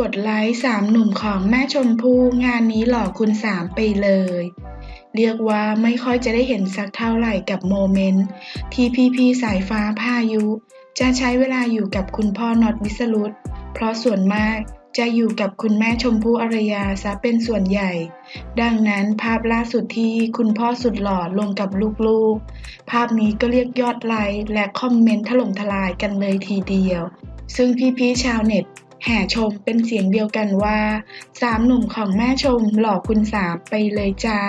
กดไลค์สามหนุ่มของแม่ชมพู่งานนี้หล่อคุณสามไปเลย เรียกว่าไม่ค่อยจะได้เห็นสักเท่าไหร่กับโมเมนต์ ที่พี่พีสายฟ้าพายุ จะใช้เวลาอยู่กับคุณพ่อน็อตวิสรุตเพราะส่วนมากจะอยู่กับคุณแม่ชมพู่อารยาซะเป็นส่วนใหญ่ ดังนั้นภาพล่าสุดที่คุณพ่อสุดหล่อลงกับลูกๆ ภาพนี้ก็เรียกยอดไลค์และคอมเมนต์ถล่มทลายกันเลยทีเดียว ซึ่งพี่ๆชาวเน็ต แห่ชมเป็นเสียงเดียวกันว่าสามหนุ่มของแม่ชมหล่อคุณสามไปเลยจ้า